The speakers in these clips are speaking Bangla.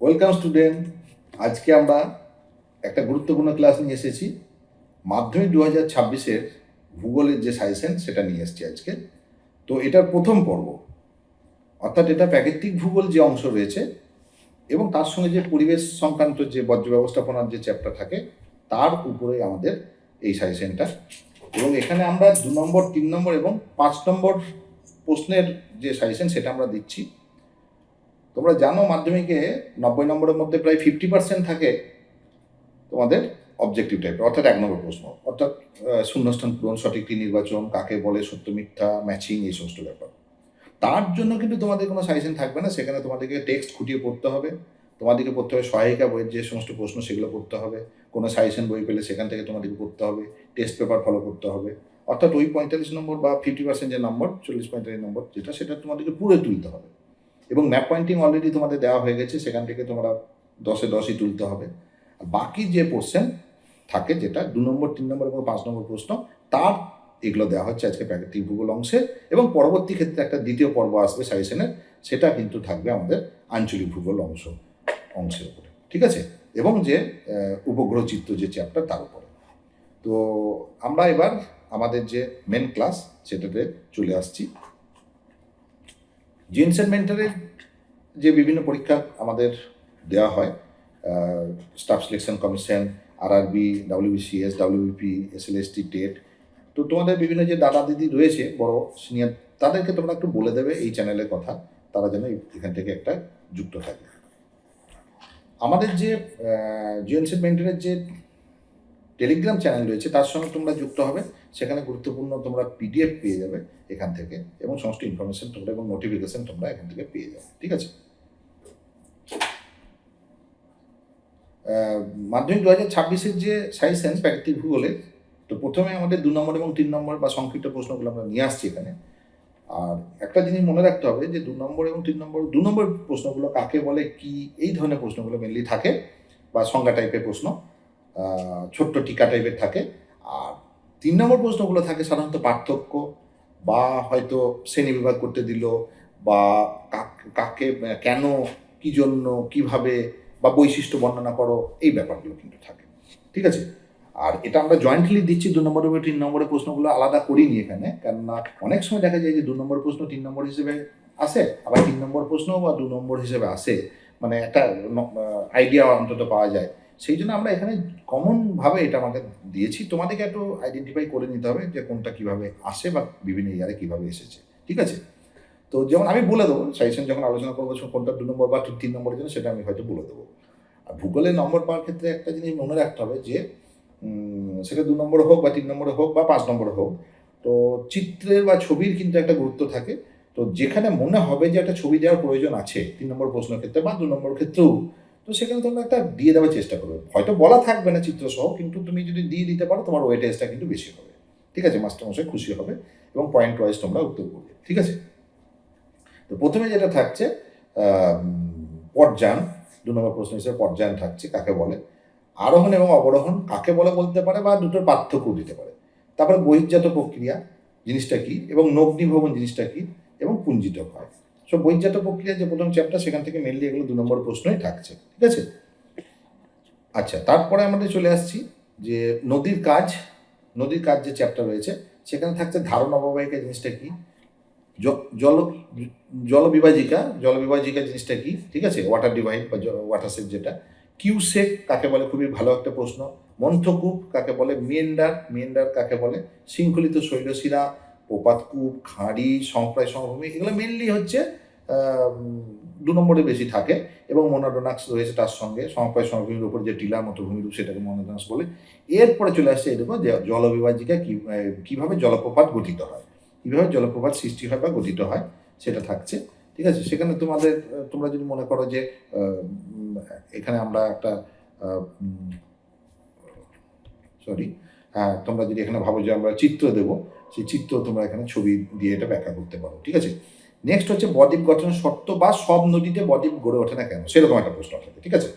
ওয়েলকাম স্টুডেন্ট আজকে আমরা একটা গুরুত্বপূর্ণ ক্লাস নিয়ে এসেছি। মাধ্যমিক দু হাজার ছাব্বিশের ভূগোলের যে সাজেশন সেটা নিয়ে এসেছি আজকে। তো এটার প্রথম পর্ব। অর্থাৎ এটা প্রাকৃতিক ভূগোল যে অংশ রয়েছে এবং তার সঙ্গে যে পরিবেশ সংক্রান্ত যে বর্জ্য ব্যবস্থাপনার যে চ্যাপ্টার থাকে, তার উপরে আমাদের এই সাজেশনটা এবং এখানে আমরা দু নম্বর, তিন নম্বর এবং পাঁচ নম্বর প্রশ্নের যে সাজেশন সেটা আমরা দিচ্ছি। তোমরা জানো মাধ্যমিকে নব্বই নম্বরের মধ্যে প্রায় ফিফটি পার্সেন্ট থাকে তোমাদের অবজেক্টিভ টাইপের অর্থাৎ এক নম্বর প্রশ্ন। অর্থাৎ শূন্যস্থান পূরণ সঠিকটি নির্বাচন, কাকে বলে সত্য মিথ্যা ম্যাচিং এই সমস্ত ব্যাপার। তার জন্য কিন্তু তোমাদের কোনো সাজেশন থাকবে না, সেখানে তোমাদেরকে টেক্সট খুঁটিয়ে পড়তে হবে। তোমাদেরকে পড়তে হবে সহায়িকা বইয়ের যে সমস্ত প্রশ্ন সেগুলো পড়তে হবে। কোনো সাজেশন বই পেলে সেখান থেকে তোমাদেরকে পড়তে হবে টেস্ট পেপার ফলো করতে হবে। অর্থাৎ ওই পঁয়তাল্লিশ নম্বর বা ফিফটি পার্সেন্ট যে নম্বর চল্লিশ পঁয়তাল্লিশ নম্বর যেটা, সেটা তোমাদেরকে পুরো তুলতে হবে। এবং ম্যাপ পয়েন্টিং অলরেডি তোমাদের দেওয়া হয়ে গেছে, সেখান থেকে তোমরা দশে দশই তুলতে হবে। আর বাকি যে পোর্শন থাকে যেটা, দু নম্বর, তিন নম্বর এবং পাঁচ নম্বর প্রশ্ন, তার এগুলো দেওয়া হচ্ছে আজকে প্রাকৃতিক ভূগোল অংশে এবং পরবর্তী ক্ষেত্রে একটা দ্বিতীয় পর্ব আসবে সাজেশনের সেটা কিন্তু থাকবে আমাদের আঞ্চলিক ভূগোল অংশ, অংশের উপরে। ঠিক আছে? এবং যে উপগ্রহ চিত্র যে চ্যাপ্টার তার উপরে। তো আমরা এবার আমাদের যে মেন ক্লাস সেটাতে চলে আসছি। জিএনসেন মেন্টারের যে বিভিন্ন পরীক্ষা আমাদের দেওয়া হয় staff selection commission RRB WBCS WBP SLST TET তো তোমাদের বিভিন্ন যে দাদা দিদি রয়েছে, বড় সিনিয়র তাদেরকে তোমরা একটু বলে দেবে এই চ্যানেলের কথা, তারা যেন এখান থেকে একটা যুক্ত থাকে। আমাদের যে জিএনসেন মেন্টারের যে টেলিগ্রাম চ্যানেল রয়েছে, তার সঙ্গে তোমরা যুক্ত হবে। সেখানে গুরুত্বপূর্ণ তোমরা পিডিএফ পেয়ে যাবে এখান থেকে এবং সমস্ত ইনফরমেশন তোমরা এবং নোটিফিকেশন তোমরা এখান থেকে পেয়ে যাবে, ঠিক আছে? মাধ্যমিক দু হাজার ছাব্বিশের যে সাইসেন্স প্রাকৃতিক ভূগোলের তো প্রথমে আমাদের দু নম্বর এবং তিন নম্বর বা সংক্ষিপ্ত প্রশ্নগুলো আমরা নিয়ে আসছি এখানে। আর একটা জিনিস মনে রাখতে হবে যে দু নম্বর এবং তিন নম্বর, দু নম্বর প্রশ্নগুলো কাকে বলে, কি, এই ধরনের প্রশ্নগুলো মেনলি থাকে বা সংজ্ঞা টাইপের প্রশ্ন। ছোট্ট টিকা টাইপের থাকে। আর তিন নম্বর প্রশ্নগুলো থাকে সাধারণত পার্থক্য, বা হয়তো শ্রেণি বিভাগ করতে দিল, বা কাক- কেন, কি জন্য, কীভাবে, বা বৈশিষ্ট্য বর্ণনা করো, এই ব্যাপারগুলো কিন্তু থাকে। ঠিক আছে? আর এটা আমরা জয়েন্টলি দিচ্ছি দু নম্বর এবং তিন নম্বরের প্রশ্নগুলো আলাদা করিনি এখানে, কেননা অনেক সময় দেখা যায় যে দু নম্বর প্রশ্ন তিন নম্বর হিসেবে আসে, আবার তিন নম্বর প্রশ্ন বা দু নম্বর হিসেবে আসে। মানে একটা আইডিয়া অন্তত পাওয়া যায়। সেই জন্য আমরা এখানে কমনভাবে এটা আমাকে দিয়েছি। তোমাদেরকে একটু আইডেন্টিফাই করে নিতে হবে যে কোনটা কীভাবে আসে বা বিভিন্ন ইয়ারে কীভাবে এসেছে। ঠিক আছে? তো যেমন আমি বলে দেবো সাজেশন যখন আলোচনা করব কোনটা দু নম্বর বা তিন নম্বরের জন্য, সেটা আমি হয়তো বলে দেবো। আর ভূগোলের নম্বর পাওয়ার ক্ষেত্রে একটা জিনিস মনে রাখতে হবে যে সেটা দু নম্বর হোক বা তিন নম্বরে হোক বা পাঁচ নম্বরে হোক, তো চিত্রের বা ছবির কিন্তু একটা গুরুত্ব থাকে। তো যেখানে মনে হবে যে একটা ছবি দেওয়ার প্রয়োজন আছে, তিন নম্বর প্রশ্নের ক্ষেত্রে বা দু নম্বর ক্ষেত্রেও তো সেখানে তোমরা একটা দিয়ে দেওয়ার চেষ্টা করবে। হয়তো বলা থাকবে না চিত্র সহ কিন্তু তুমি যদি দিয়ে দিতে পারো তোমার ওয়েটেজটা কিন্তু বেশি হবে। ঠিক আছে মাস্টারমশাই খুশি হবে এবং পয়েন্ট ওয়াইজ তোমরা উত্তর করবে। ঠিক আছে? তো প্রথমে যেটা থাকছে আহ, পর্যায়ন দু নম্বর প্রশ্ন হিসেবে পর্যায়ন থাকছে কাকে বলে? আরোহণ এবং অবরোহণ কাকে বলে বলতে পারে বা দুটোর পার্থক্য দিতে পারে? তারপরে বহির্জাত প্রক্রিয়া জিনিসটা কি? এবং নগ্নিভবন জিনিসটা কি? এবং পুঞ্জিত হয়। সো বহির্জাত প্রক্রিয়া যে প্রথম চ্যাপ্টার সেখান থেকে মেনলি এগুলো দু নম্বর প্রশ্নই থাকছে, ঠিক আছে? আচ্ছা তারপরে আমাদের চলে আসছি যে নদীর কাজ নদীর কাজ যে চ্যাপ্টার রয়েছে, সেখানে থাকছে ধারণ অববাহিকা জিনিসটা কি? জল জলবিভাজিকা জলবিভাজিকা জিনিসটা কি? ঠিক আছে? ওয়াটার ডিভাইড বা ওয়াটার সেক যেটা। কিউসেক কাকে বলে? খুবই ভালো একটা প্রশ্ন। মন্থকূপ কাকে বলে? মিয়েন্ডার মিয়েন্ডার কাকে বলে? শৃঙ্খলিত শৈলশিরা প্রপাতকূপ খাঁড়ি সংপ্রায় সমভূমি এগুলো মেনলি হচ্ছে দু নম্বরে বেশি থাকে এবং মোনাডোনাক্স রয়েছে তার সঙ্গে। সমপ্রায় সমভূমির উপর যে টিলা মতো ভূমিরূপ সেটাকে মোনাডোনাক্স বলে। এরপরে চলে আসছে এরকম যে জলবিভাজিকা কীভাবে জলপ্রপাত গঠিত হয়। কীভাবে জলপ্রপাত সৃষ্টি হয় বা গঠিত হয় সেটা থাকছে। ঠিক আছে? সেখানে তোমাদের, তোমরা যদি মনে করো যে এখানে আমরা একটা সরি হ্যাঁ তোমরা যদি এখানে ভাবো যে আমরা চিত্র দেবো সেই চিত্র তোমরা এখানে ছবি দিয়ে এটা ব্যাখ্যা করতে পারো, ঠিক আছে? নেক্সট হচ্ছে বদ্বীপ গঠনের শর্ত বা সব নদীতে বদ্বীপ গড়ে ওঠে না কেন? সেরকম একটা প্রশ্ন থাকে ঠিক আছে?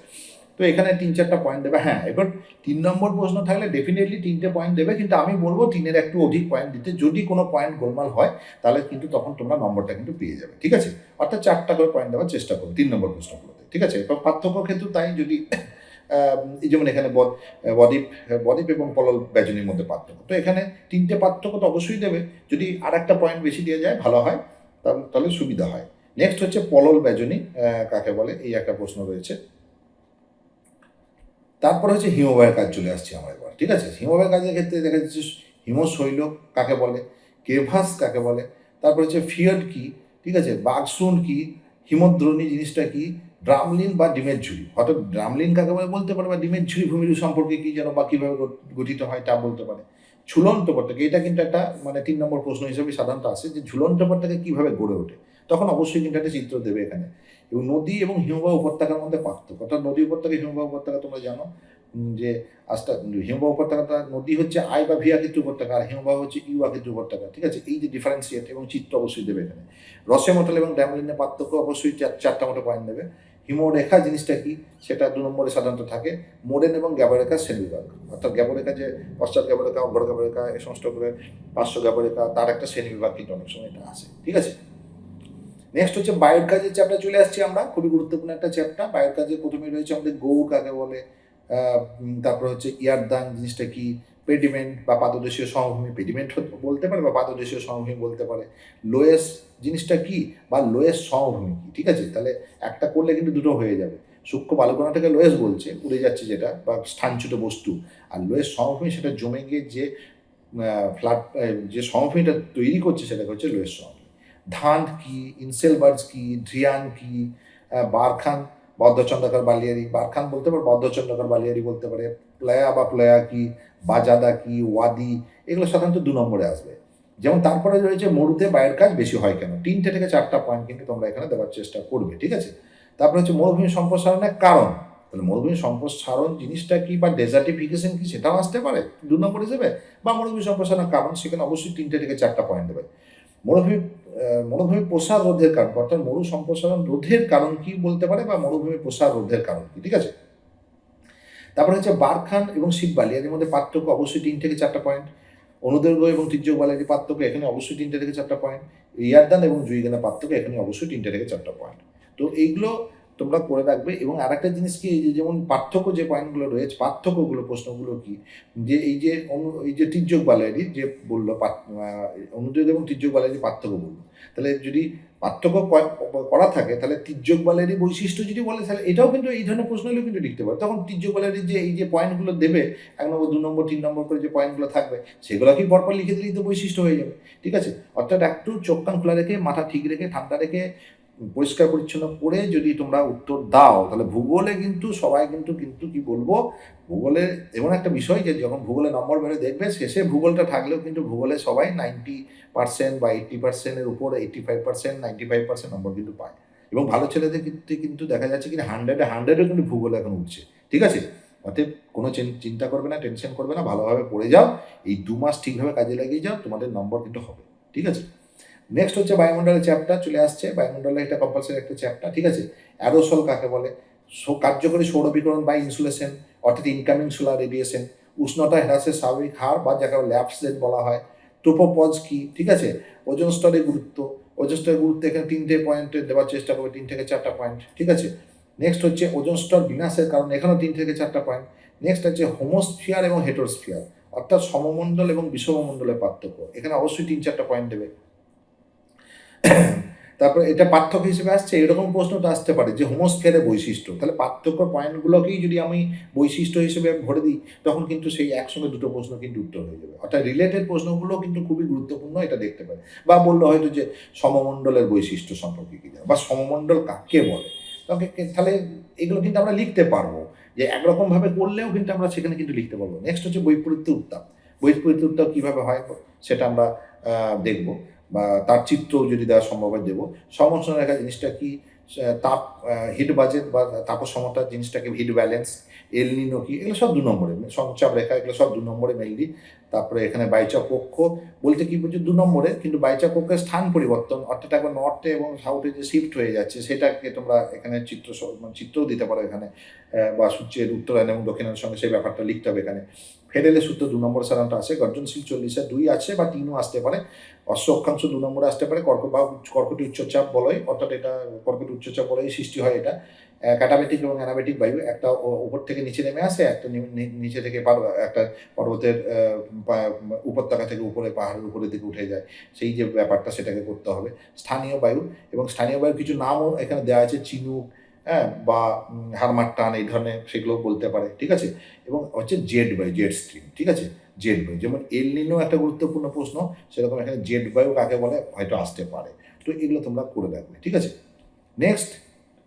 তো এখানে তিন চারটা পয়েন্ট দেবে হ্যাঁ এবার তিন নম্বর প্রশ্ন থাকলে ডেফিনেটলি তিনটে পয়েন্ট দেবে, কিন্তু আমি বলব তিনের একটু অধিক পয়েন্ট দিতে, যদি কোনো পয়েন্ট গোলমাল হয়, তাহলে কিন্তু তখন তোমরা নম্বরটা কিন্তু পেয়ে যাবে, ঠিক আছে? অর্থাৎ চারটা করে পয়েন্ট দেওয়ার চেষ্টা করো, তিন নম্বর প্রশ্নগুলোতে, ঠিক আছে? এবং পার্থক্য ক্ষেত্রে তাই যদি যেমন এখানে বদ- বদ্বীপ বদ্বীপ এবং পলল ব্যজনীর মধ্যে পার্থক্য। তো এখানে তিনটে পার্থক্য তো অবশ্যই দেবে। যদি আর একটা পয়েন্ট বেশি দিয়ে যায়, ভালো হয় তাহলে সুবিধা হয়। নেক্সট হচ্ছে পলল ব্যজনী কাকে বলে? এই একটা প্রশ্ন রয়েছে। তারপরে হচ্ছে হিমবাহের কাজ চলে আসছে আমার এবার, ঠিক আছে? হিমবাহের কাজের ক্ষেত্রে দেখা যাচ্ছে হিমশৈল কাকে বলে? কেভাস কাকে বলে? তারপর হচ্ছে ফিয়ড কি? ঠিক আছে? বাগসুন কি? হিমদ্রোণী জিনিসটা কি? ড্রামলিন বা ডিমের ঝুড়ি। অর্থাৎ ড্রামলিন কাকে বলে, বলতে পারে, বা ডিমের ঝুড়ি ভূমিরু সম্পর্কে কি যেন বা কীভাবে গঠিত হয় তা বলতে পারে। ঝুলন্ত উপত্যকা এটা কিন্তু একটা মানে তিন নম্বর প্রশ্ন হিসেবে সাধারণত আসে যে ঝুলন্ত উপত্যকা কীভাবে গড়ে ওঠে। তখন অবশ্যই কিন্তু একটা চিত্র দেবে এখানে। এবং নদী এবং হিমবাহ উপত্যকার মধ্যে পার্থক্য। অর্থাৎ নদী উপত্যকা, হিমবাহ উপত্যকা তোমরা জানো যে আস্তা, হিমবাহ উপত্যকাটা নদী হচ্ছে আই বা ভি আকৃতি উপত্যকা, আর হিমবাহ হচ্ছে ইউ আকৃতি উপত্যকা। ঠিক আছে? এই যে ডিফারেন্সিয়েট এবং চিত্র অবশ্যই দেবে এখানে। রসে মটল এবং ড্যামলিনের পার্থক্য অবশ্যই চার- চারটা মতো পয়েন্ট দেবে। হিমরেখা জিনিসটা কি? সেটা দু নম্বরে সাধারণত থাকে। মোডেন এবং গ্যাবরেখা শ্রেণীবিভাগ অর্থাৎ গ্যাবরেখা যে পশ্চাৎ গ্যাবরেখা অগ্র গ্যাবরেখা, এ সমস্ত করে পার্শ্ব গ্যাবরেখা, তার একটা শ্রেণীবিভাগ কিন্তু অনেক সময় এটা আসে ঠিক আছে? নেক্সট হচ্ছে বায়ুর কাজের চ্যাপ্টার চলে আসছি আমরা। খুবই গুরুত্বপূর্ণ একটা চ্যাপ্টার বায়ুর কাজে প্রথমে রয়েছে আমাদের গৌর কাকে বলে? তারপর হচ্ছে ইয়ারদান জিনিসটা কি? পেডিমেন্ট বা পাদদেশীয় সমভূমি পেডিমেন্ট বলতে পারে বা পাদদেশীয় সমভূমি বলতে পারে। লোয়েস জিনিসটা কি? বা লোয়েস সমভূমি কি? ঠিক আছে? তাহলে একটা করলে কিন্তু দুটো হয়ে যাবে। সূক্ষ্ম বালুকণাটাকে লোয়েস বলছে, উড়ে যাচ্ছে যেটা, বা স্থানচ্যুত বস্তু। আর লোয়েস সমভূমি সেটা জমে গিয়ে যে ফ্ল্যাট যে সমভূমিটা তৈরি করছে সেটাকে হচ্ছে লোয়েস সমভূমি। ধান কি? ইনসেলবার্ডস কি? ড্রিয়ান কি? বারখান, বদ্ধচন্দ্রকার বালিয়ারি। বারখান বলতে পারে, বদ্ধচন্দ্রকার বালিয়ারি বলতে পারে। প্লয়া বা প্লয়া কি, বাজাদা কি, ওয়াদি, এগুলো সাধারণত দু নম্বরে আসবে। যেমন তারপরে রয়েছে মরুতে বায়ের কাজ বেশি হয় কেন? তিনটে থেকে চারটা পয়েন্ট কিন্তু তোমরা এখানে দেওয়ার চেষ্টা করবে, ঠিক আছে? তারপরে হচ্ছে মরুভূমি সম্প্রসারণের কারণ। তাহলে মরুভূমি সম্প্রসারণ জিনিসটা কি বা ডেজার্টিফিকেশন কি সেটাও আসতে পারে, দু নম্বর হিসেবে বা মরুভূমি সম্প্রসারণের কারণ সেখানে অবশ্যই তিনটে থেকে চারটা পয়েন্ট দেবে। মরুভূমি মরুভূমি প্রসার রোধের কারণ, অর্থাৎ মরু সম্প্রসারণ রোধের কারণ কি বলতে পারে বা মরুভূমি প্রসার রোধের কারণ কি, ঠিক আছে? তারপরে হচ্ছে বারখান এবং শিববালি এর মধ্যে পার্থক্য অবশ্যই তিন থেকে চারটা পয়েন্ট অনুদৈর্ঘ্য এবং তির্যক বালির পার্থক্য, এখানে অবশ্যই তিনটে থেকে চারটা পয়েন্ট ইয়ারদান এবং জুইগানের পার্থক্য, এখানে অবশ্যই তিনটে থেকে চারটা পয়েন্ট তো এইগুলো তোমরা করে রাখবে এবং আর একটা জিনিস কি যে যেমন পার্থক্য যে পয়েন্টগুলো রয়েছে, পার্থক্যগুলো, প্রশ্নগুলো কি? যে এই যে অনু, এই যে তির্যক বালাইরি যে বলল অনুদৈর্ঘ্য এবং তির্যক বালাইরি পার্থক্য বলল, তাহলে যদি পার্থক্য করা থাকে, তাহলে তির্যক বালেরই বৈশিষ্ট্য যদি বলে, তাহলে এটাও কিন্তু এই ধরনের প্রশ্নগুলো কিন্তু লিখতে পারে। তখন তির্যক বালেরই যে এই যে পয়েন্টগুলো দেবে, এক নম্বর, দু নম্বর, তিন নম্বর করে যে পয়েন্টগুলো থাকবে সেগুলো কি পরপর লিখে দিলেই তো বৈশিষ্ট্য হয়ে যাবে। ঠিক আছে? অর্থাৎ একটু চোখ কান খোলা রেখে, মাথা ঠিক রেখে, ঠান্ডা রেখে পরিষ্কার পরিচ্ছন্ন করে যদি তোমরা উত্তর দাও, তাহলে ভূগোলে কিন্তু, সবাই কিন্তু কিন্তু কি বলব, ভূগোলে এমন একটা বিষয় যে যখন ভূগোলে নম্বর বেড়ে দেখবে, শেষে ভূগোলটা থাকলেও কিন্তু ভূগোলে সবাই নাইনটি পার্সেন্ট বা এইট্টি পার্সেন্টের উপর eighty five percent ninety five percent number কিন্তু পায়। এবং ভালো ছেলেদের ক্ষেত্রে কিন্তু দেখা যাচ্ছে কি হান্ড্রেডে হান্ড্রেডও কিন্তু ভূগোলে এখন উঠছে। ঠিক আছে? অতএব কোনো চিন- চিন্তা করবে না, টেনশন করবে না, ভালোভাবে পড়ে যাও। এই দু মাস ঠিকভাবে কাজে লাগিয়ে যাও, তোমাদের নম্বর কিন্তু হবে। ঠিক আছে? নেক্সট হচ্ছে বায়ুমণ্ডলের চ্যাপ্টার চলে আসছে। বায়ুমণ্ডলের এটা কম্পালসারি একটা চ্যাপ্টার ঠিক আছে? অ্যারোসল কাকে বলে? কার্যকরী সৌরবিকরণ বা ইনসুলেশন অর্থাৎ ইনকামিং সোলার রেডিয়েশন উষ্ণতা হ্রাসের স্বাভাবিক হার বা যাকে ল্যাপসেট বলা হয় টোপোপজ কি, ঠিক আছে? ওজন স্তরের গুরুত্ব, ওজন স্তরের গুরুত্ব এখানে তিনটে পয়েন্টে দেওয়ার চেষ্টা করবে, তিন থেকে চারটা পয়েন্ট ঠিক আছে? নেক্সট হচ্ছে ওজন স্তর বিনাশের কারণ, এখানেও তিন থেকে চারটা পয়েন্ট নেক্সট হচ্ছে হোমোস্ফিয়ার এবং হেটোস্ফিয়ার অর্থাৎ সমমণ্ডল এবং বিষমমণ্ডলের পার্থক্য। এখানে অবশ্যই তিন চারটা পয়েন্ট দেবে। তারপরে এটা পার্থক্য হিসেবে আসছে, এরকম প্রশ্ন তো আসতে পারে যে হোমোস্ফিয়ারের বৈশিষ্ট্য। তাহলে পার্থক্য পয়েন্টগুলোকেই যদি আমি বৈশিষ্ট্য হিসেবে ভরে দিই, তখন কিন্তু সেই একসঙ্গে দুটো প্রশ্ন কিন্তু উত্তর হয়ে যাবে। অর্থাৎ রিলেটেড প্রশ্নগুলো কিন্তু খুবই গুরুত্বপূর্ণ, এটা দেখতে পারে। বা বলল হয়তো যে সমমণ্ডলের বৈশিষ্ট্য সম্পর্কে কি বা সমমণ্ডল কাকে বলে? তবে কে- তাহলে এগুলো কিন্তু আমরা লিখতে পারব। যে একরকমভাবে করলেও কিন্তু আমরা সেখানে কিন্তু লিখতে পারব। নেক্সট হচ্ছে বৈপরীত্য উত্তাপ। বৈপরীত্য উত্তাপ কীভাবে হয় সেটা আমরা দেখব। বা তার চিত্র যদি দেওয়া সম্ভব হয় দেবো। সমর্থন রেখা জিনিসটা কি? তাপ হিট বাজেট বা তাপসমতা জিনিসটাকে হিট ব্যালেন্স এলনিনো কি? এগুলো সব দু নম্বরে। সংচাপ রেখা এগুলো সব দু নম্বরে মেনলি তারপরে এখানে বাইচা কক্ষ। বলতে কি বলছে? দু নম্বরে, কিন্তু বাইচা কক্ষের স্থান পরিবর্তন, অর্থাৎ একবার নর্থে এবং সাউথে যে শিফট হয়ে যাচ্ছে, সেটাকে তোমরা এখানে চিত্র মানে চিত্রও দিতে পারো এখানে। বা সূর্যের উত্তরায়ণ এবং দক্ষিণায়নের সঙ্গে সেই ব্যাপারটা লিখতে হবে এখানে। ফেডেলের সূত্র দু নম্বর সাধারণত আছে, গর্জনশীল চল্লিশে দুই আছে বা তিনও আসতে পারে। অশ্ব অক্ষাংশ দু নম্বরে আসতে পারে, কর্ক বা কর্কটি উচ্চচাপ বলয়, অর্থাৎ এটা কর্কটি উচ্চচাপ বলয় সৃষ্টি হয় এটা। ক্যাটাবেটিক এবং অ্যানাবেটিক বায়ু, একটা উপর থেকে নিচে নেমে আসে, একটা নিচে থেকে একটা পর্বতের উপত্যকা থেকে উপরে, পাহাড়ের উপরের দিকে উঠে যায়। সেই যে ব্যাপারটা সেটাকে করতে হবে। স্থানীয় বায়ু এবং স্থানীয় বায়ুর কিছু নামও এখানে দেওয়া আছে, চিনুক হ্যাঁ বা হারমার টান এই ধরনের সেগুলো বলতে পারে, ঠিক আছে? এবং হচ্ছে জেড বায়ু জেড স্ট্রিম, ঠিক আছে? জেড বায়ু যেমন এল একটা গুরুত্বপূর্ণ প্রশ্ন, সেরকম এখানে জেড বায়ু কাকে বলে? হয়তো আসতে পারে। তো এগুলো তোমরা করে রাখবে ঠিক আছে? নেক্সট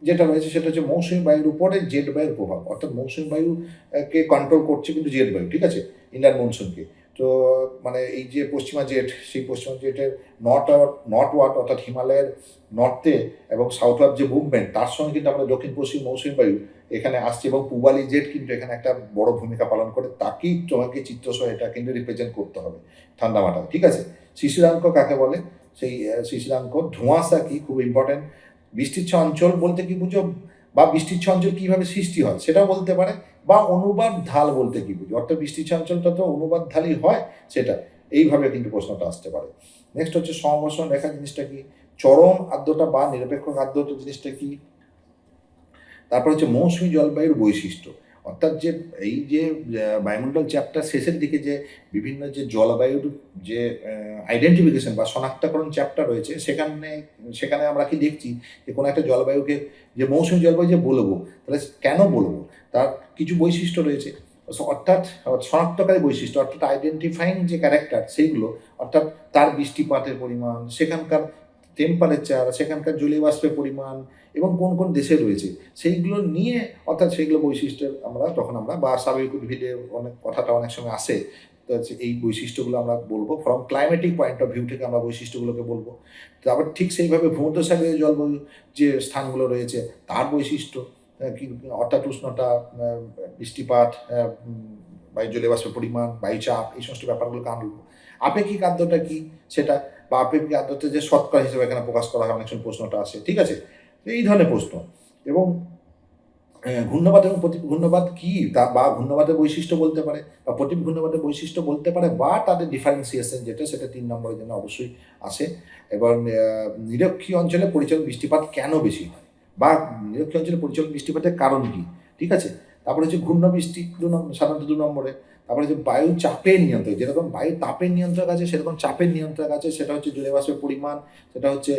যেটা রয়েছে সেটা হচ্ছে মৌসুমী বায়ুর উপরে জেড বায়ুর প্রভাব, অর্থাৎ মৌসুমী বায়ুকে কন্ট্রোল করছে কিন্তু জেড বায়ু, ঠিক আছে? ইন্ডিয়ান মনসুনকে। তো মানে এই যে পশ্চিমা জেট, সেই পশ্চিমা জেটের নর্থ নর্থ ওয়ার্ড অর্থাৎ হিমালয়ের নর্থে এবং সাউথ ওয়ার্ড যে মুভমেন্ট তার সঙ্গে কিন্তু আমরা দক্ষিণ পশ্চিম মৌসুমী বায়ু এখানে আসছে এবং পূবালি জেট কিন্তু এখানে একটা বড় ভূমিকা পালন করে, তাকেই তোমাকে চিত্রসহ এটা কিন্তু রিপ্রেজেন্ট করতে হবে ঠান্ডা মাথা ঠিক আছে? শিশিরাঙ্ক কাকে বলে? সেই শিশিরাঙ্ক, ধোঁয়াশা কি খুব ইম্পর্টেন্ট বৃষ্টিচ্ছ অঞ্চল বলতে কি বুঝো? বা বৃষ্টিচ্ছ অঞ্চল কীভাবে সৃষ্টি হয় সেটাও বলতে পারে। বা অনুবাদ ঢাল বলতে কি বুঝো? অর্থাৎ বৃষ্টিচ্ছ অঞ্চলটা তো অনুবাদ ঢালই হয় সেটা। এইভাবে কিন্তু প্রশ্নটা আসতে পারে। নেক্সট হচ্ছে সমবর্ষণ রেখা জিনিসটা কি? চরম আর্দ্রতা বা নিরপেক্ষ আর্দ্রতা জিনিসটা কি? তারপর হচ্ছে মৌসুমী জলবায়ুর বৈশিষ্ট্য। অর্থাৎ যে এই যে বায়ুমণ্ডল চ্যাপ্টার শেষের দিকে যে বিভিন্ন যে জলবায়ুর যে আইডেন্টিফিকেশন বা শনাক্তকরণ চ্যাপ্টার রয়েছে, সেখানে সেখানে আমরা কি দেখছি যে কোনো একটা জলবায়ুকে, যে মৌসুমী জলবায়ু যে বলব, তাহলে কেন বলব? তার কিছু বৈশিষ্ট্য রয়েছে। অর্থাৎ, শনাক্তকারী বৈশিষ্ট্য, অর্থাৎ আইডেন্টিফাইং যে ক্যারেক্টার সেইগুলো, অর্থাৎ তার বৃষ্টিপাতের পরিমাণ, সেখানকার টেম্পারেচার সেখানকার জলীয় বাষ্পের পরিমাণ এবং কোন কোন দেশে রয়েছে, সেইগুলো নিয়ে, অর্থাৎ সেইগুলো বৈশিষ্ট্যের আমরা, তখন আমরা, বা স্বাভাবিক উদ্ভিদে অনেক কথাটা অনেক সময় আসে, তো এই বৈশিষ্ট্যগুলো আমরা বলব। From climatic point of view থেকে আমরা বৈশিষ্ট্যগুলোকে বলব। তারপর ঠিক সেইভাবে ভূমধ্যসাগরীয় জলবায়ু যে স্থানগুলো রয়েছে, তার বৈশিষ্ট্য অর্থাৎ উষ্ণতা বৃষ্টিপাত বায়ু বাষ্পের পরিমাণ বায়ু চাপ এই সমস্ত ব্যাপারগুলোকে আনব আপেক্ষিক আর্দ্রতা কি সেটা বা আপেক্ষিক আর্দ্রতা যে শতকরা হিসেবে এখানে প্রকাশ করা হয় অনেক সময় প্রশ্নটা আসে ঠিক আছে? এই ধরনের প্রশ্ন। এবং ঘূর্ণবাদ এবং প্রতি ঘূর্ণবাদ কি? তা বা ঘূর্ণবাদের বৈশিষ্ট্য বলতে পারে বা প্রতি ঘূর্ণবাদের বৈশিষ্ট্য বলতে পারে বা তাদের ডিফারেন্সিয়েশন যেটা সেটা তিন নম্বরের জন্য অবশ্যই আসে। এবং আহ, নিরক্ষীয় অঞ্চলে পরিচালক বৃষ্টিপাত কেন বেশি হয়? বা নিরক্ষীয় অঞ্চলে পরিচালন বৃষ্টিপাতের কারণ কি? ঠিক আছে? তারপরে হচ্ছে ঘূর্ণ বৃষ্টি, দু নম্বর সাধারণত দু নম্বরে। তারপরে হচ্ছে বায়ু চাপের নিয়ন্ত্রক, যেরকম বায়ু তাপের নিয়ন্ত্রক আছে, সেরকম চাপের নিয়ন্ত্রক আছে। সেটা হচ্ছে জলীয় বাষ্পের পরিমাণ, সেটা হচ্ছে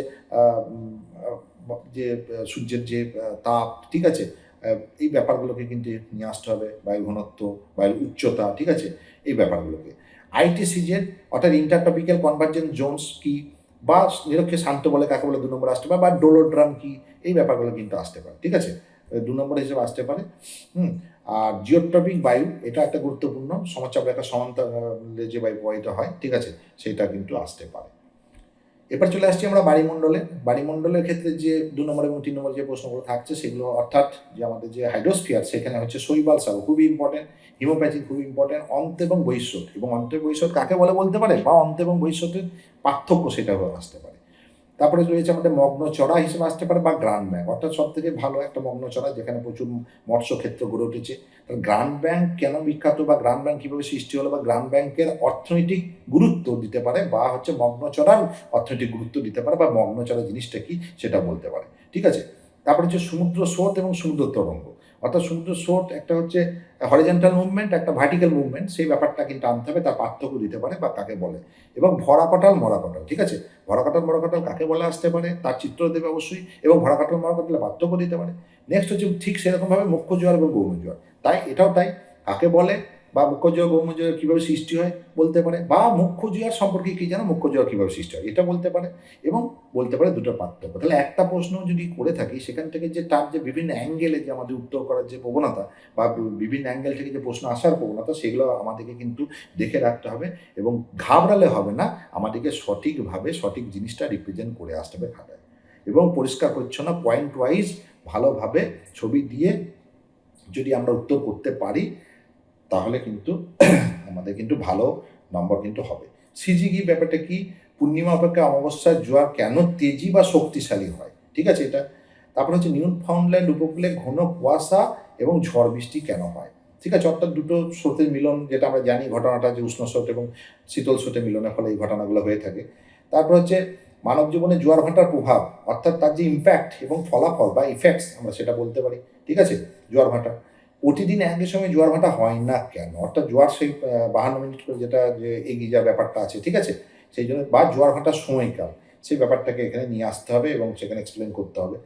যে সূর্যের যে তাপ, ঠিক আছে? এই ব্যাপারগুলোকে কিন্তু নিয়ে আসতে হবে। বায়ু ঘনত্ব, বায়ুর উচ্চতা, ঠিক আছে? এই ব্যাপারগুলোকে। আইটিসিজের অর্থাৎ ইন্টারটপিক্যাল কনভার্জেন্ট জোনস কি? বা নিরক্ষে শান্ত বলে কাকে বলে? দু নম্বর আসতে পারে বা ডোলোড্রাম কি? এই ব্যাপারগুলো কিন্তু আসতে পারে, ঠিক আছে? দু নম্বর হিসেবে আসতে পারে, হুম? আর জিওট্রপিক বায়ু, এটা একটা গুরুত্বপূর্ণ সমাচাপ রেখা সমান্তর যে বায়ু প্রবাহিত হয়, ঠিক আছে? সেটা কিন্তু আসতে পারে। এবার চলে আসছি আমরা বাড়িমণ্ডলে বাড়িমণ্ডলের ক্ষেত্রে যে দু নম্বর এবং তিন নম্বর যে প্রশ্নগুলো থাকছে, সেগুলো অর্থাৎ যে আমাদের যে হাইড্রোস্ফিয়ার সেখানে হচ্ছে শৈবাল সাগর, খুবই ইম্পর্টেন্ট হিমোপ্যাথি খুবই ইম্পর্টেন্ট অন্ত এবং বৈশ্যত এবং অন্ত বৈশ্যত কাকে বলে বলতে পারে? বা অন্ত এবং বৈশ্যতের পার্থক্য সেটা আসতে পারে। তারপরে রয়েছে আমাদের মগ্ন চড়া হিসেবে আসতে পারে বা গ্রান্ড ব্যাংক। অর্থাৎ সব থেকে ভালো একটা মগ্ন চড়া, যেখানে প্রচুর মৎস্য ক্ষেত্র গড়ে উঠেছে। গ্রান্ড ব্যাংক কেন বিখ্যাত বা গ্রান্ড ব্যাংক কীভাবে সৃষ্টি হলো বা গ্রান্ড ব্যাংকের অর্থনৈতিক গুরুত্ব দিতে পারে বা হচ্ছে মগ্ন চড়ার অর্থনৈতিক গুরুত্ব দিতে পারে বা মগ্ন চড়া জিনিসটা কি সেটা বলতে পারে। ঠিক আছে? তারপরে হচ্ছে সমুদ্র স্রোত এবং সমুদ্র তরঙ্গ। অর্থাৎ সমুদ্র স্রোত একটা হচ্ছে হরিজেন্টাল মুভমেন্ট একটা ভার্টিক্যাল মুভমেন্ট সেই ব্যাপারটা কিন্তু আনতে হবে, তার পার্থক্য দিতে পারে বা কাকে বলে। এবং ভরা কটাল মরা কটাল ঠিক আছে? ভরা কটাল মরা কটাল কাকে বলে আসতে পারে? তার চিত্র দেবে অবশ্যই, এবং ভরা কটাল মরা কটালে পার্থক্য দিতে পারে। নেক্সট হচ্ছে ঠিক সেরকমভাবে মুখ্য জোয়ার এবং গৌণ জোয়ার তাই এটাও তাই, কাকে বলে? বা মুখ্য জোয়ার গৌণ কীভাবে সৃষ্টি হয় বলতে পারে, বা মুখ্য জোয়ার সম্পর্কে কী জানো, মুখ্য জোয়ার কীভাবে সৃষ্টি হয়, এটা বলতে পারে এবং বলতে পারে দুটো পার্থক্য। তাহলে একটা প্রশ্ন যদি করে থাকি, সেখান থেকে যে তার যে বিভিন্ন অ্যাঙ্গেলে যে আমাদের উত্তর করার যে প্রবণতা বা বিভিন্ন অ্যাঙ্গেল থেকে যে প্রশ্ন আসার প্রবণতা, সেগুলো আমাদেরকে কিন্তু দেখে রাখতে হবে এবং ঘাবড়ালে হবে না, আমাদেরকে সঠিকভাবে সঠিক জিনিসটা রিপ্রেজেন্ট করে আসতে হবে খাতায়। এবং পরিষ্কার পরিচ্ছন্ন পয়েন্ট ওয়াইজ ভালোভাবে ছবি দিয়ে যদি আমরা উত্তর করতে পারি তাহলে কিন্তু আমাদের কিন্তু ভালো নম্বর কিন্তু হবে। সিজিগি ব্যাপারটা কি? পূর্ণিমা অপেক্ষা অমাবস্যার জোয়ার কেন তেজি বা শক্তিশালী হয়? ঠিক আছে এটা? তারপর হচ্ছে নিউ ফাউন্ডল্যান্ড উপকূলে ঘন কুয়াশা এবং ঝড় বৃষ্টি কেন হয়? ঠিক আছে, অর্থাৎ দুটো স্রোতের মিলন যেটা আমরা জানি, ঘটনাটা যে উষ্ণ স্রোত এবং শীতল স্রোতের মিলনের ফলে এই ঘটনাগুলো হয়ে থাকে। তারপর হচ্ছে মানব জীবনে জোয়ার ভাটার প্রভাব, অর্থাৎ তার যে ইম্প্যাক্ট এবং ফলাফল বা ইফেক্টস আমরা সেটা বলতে পারি। ঠিক আছে? জোয়ার ভাটা। প্রতিদিন একই সময় জোয়ার ভাটা হয় না কেন? অর্থাৎ জোয়ার সেই বাহান্ন মিনিট করে যেটা যে এগিয়ে যাওয়ার ব্যাপারটা আছে ঠিক আছে? সেই জন্য বা জোয়ার ভাটার সময়কাল সেই ব্যাপারটাকে এখানে নিয়ে আসতে হবে এবং সেখানে এক্সপ্লেন করতে হবে।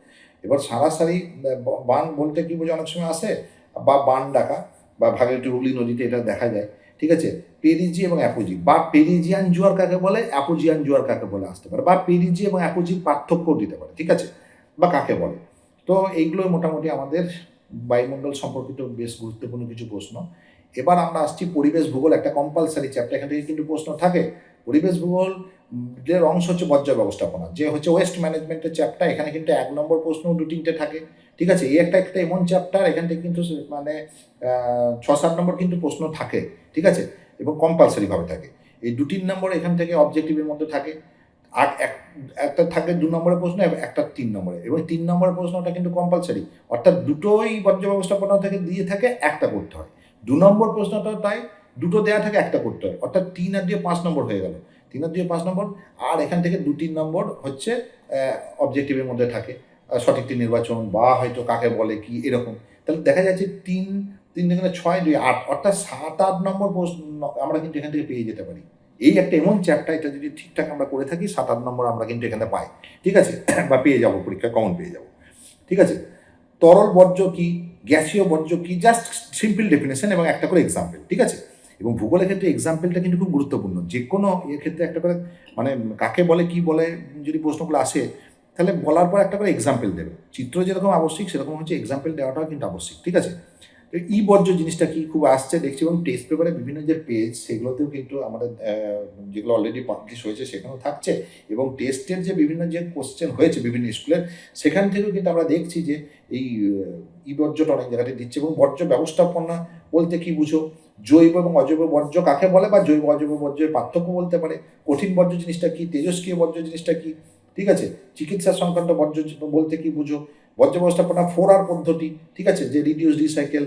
এবার আহ, বান বলতে কি বোঝো অনেক সময় আসে বা বান ডাকা বা ভাগীরথী হুগলি নদীতে এটা দেখা যায় ঠিক আছে? পেরিজি এবং অ্যাপোজি বা পেরিজিয়ান জোয়ার কাকে বলে? অ্যাপোজিয়ান জোয়ার কাকে বলে আসতে পারে বা পেরিজি এবং অ্যাপোজির পার্থক্য দিতে পারে ঠিক আছে? বা কাকে বলে? তো এইগুলো মোটামুটি আমাদের বায়ুমণ্ডল সম্পর্কিত বেশ গুরুত্বপূর্ণ কিছু প্রশ্ন। এবার আমরা আসছি পরিবেশ ভূগোল, একটা কম্পালসারি চ্যাপ্টার এখান থেকে কিন্তু প্রশ্ন থাকে। পরিবেশ ভূগোল এর অংশ হচ্ছে বর্জ্য ব্যবস্থাপনা। যে হচ্ছে ওয়েস্ট ম্যানেজমেন্টের চ্যাপ্টার এখানে কিন্তু এক নম্বর প্রশ্ন দু তিনটে থাকে। ঠিক আছে? এই একটা একটা এমন চ্যাপ্টার এখান থেকে কিন্তু মানে ছ সাত নম্বর কিন্তু প্রশ্ন থাকে। ঠিক আছে? এবং কম্পালসারিভাবে থাকে। এই দু তিন নম্বর এখান থেকে অবজেক্টিভের মধ্যে থাকে। আর এক, একটা থাকে দু নম্বরের প্রশ্ন একটা তিন নম্বরে। এবং তিন নম্বরের প্রশ্নটা কিন্তু কম্পালসারি অর্থাৎ দুটোই বর্জ্য ব্যবস্থাপনা থেকে দিয়ে থাকে, একটা করতে হয়। দু নম্বর প্রশ্নটা তাই, দুটো দেওয়া থাকে, একটা করতে হয়। অর্থাৎ তিন আর দিয়ে পাঁচ নম্বর হয়ে গেল। তিন আর দিয়ে পাঁচ নম্বর, আর এখান থেকে দু তিন নম্বর হচ্ছে অবজেক্টিভের মধ্যে থাকে। সঠিকটি নির্বাচন বা হয়তো কাকে বলে, কি, এরকম। তাহলে দেখা যাচ্ছে তিন তিন এখানে ছয় দুই আট। অর্থাৎ সাত আট নম্বর প্রশ্ন আমরা কিন্তু এখান থেকে পেয়ে যেতে পারি। এই একটা এমন চ্যাপ্টার এটা যদি ঠিকঠাক আমরা করে থাকি, সাত, আট নম্বর আমরা কিন্তু এখানে পাই। ঠিক আছে? বা পেয়ে যাব, পরীক্ষা কমন পেয়ে যাব। ঠিক আছে? তরল বর্জ্য কি? গ্যাসীয় বর্জ্য কি? জাস্ট সিম্পল ডেফিনেশন এবং একটা করে এক্সাম্পল ঠিক আছে? এবং ভূগোলের ক্ষেত্রে এক্সাম্পলটা কিন্তু খুব গুরুত্বপূর্ণ। যে কোনো এর ক্ষেত্রে একটা করে মানে কাকে বলে, কি বলে, যদি প্রশ্নগুলো আসে, তাহলে বলার পর একটা করে এক্সাম্পল দেবে। চিত্র যেরকম আবশ্যিক, সেরকম হচ্ছে এক্সাম্পল দেওয়াটাও কিন্তু আবশ্যিক, ঠিক আছে? ই বর্জ্য জিনিসটা কি খুব আসছে দেখছি এবং টেস্ট পেপারে বিভিন্ন যে পেজ সেগুলোতেও কিন্তু আমাদের যেগুলো অলরেডি পাবলিশ হয়েছে সেখানেও থাকছে এবং টেস্টের যে বিভিন্ন যে কোশ্চেন হয়েছে বিভিন্ন স্কুলের সেখান থেকেও কিন্তু আমরা দেখছি যে এই ই বর্জ্যটা অনেক জায়গাতে দিচ্ছে এবং বর্জ্য ব্যবস্থাপনা বলতে কি বুঝো? জৈব এবং অজৈব বর্জ্য কাকে বলে বা জৈব অজৈব বর্জ্যের পার্থক্য বলতে পারে? কঠিন বর্জ্য জিনিসটা কি? তেজস্ক্রিয় বর্জ্য জিনিসটা কি? ঠিক আছে? চিকিৎসা সংক্রান্ত বর্জ্য বলতে কি বুঝো? বর্জ্য ব্যবস্থাপনা ফোর আর পদ্ধতি, ঠিক আছে? যে রিডিউস রিসাইকেল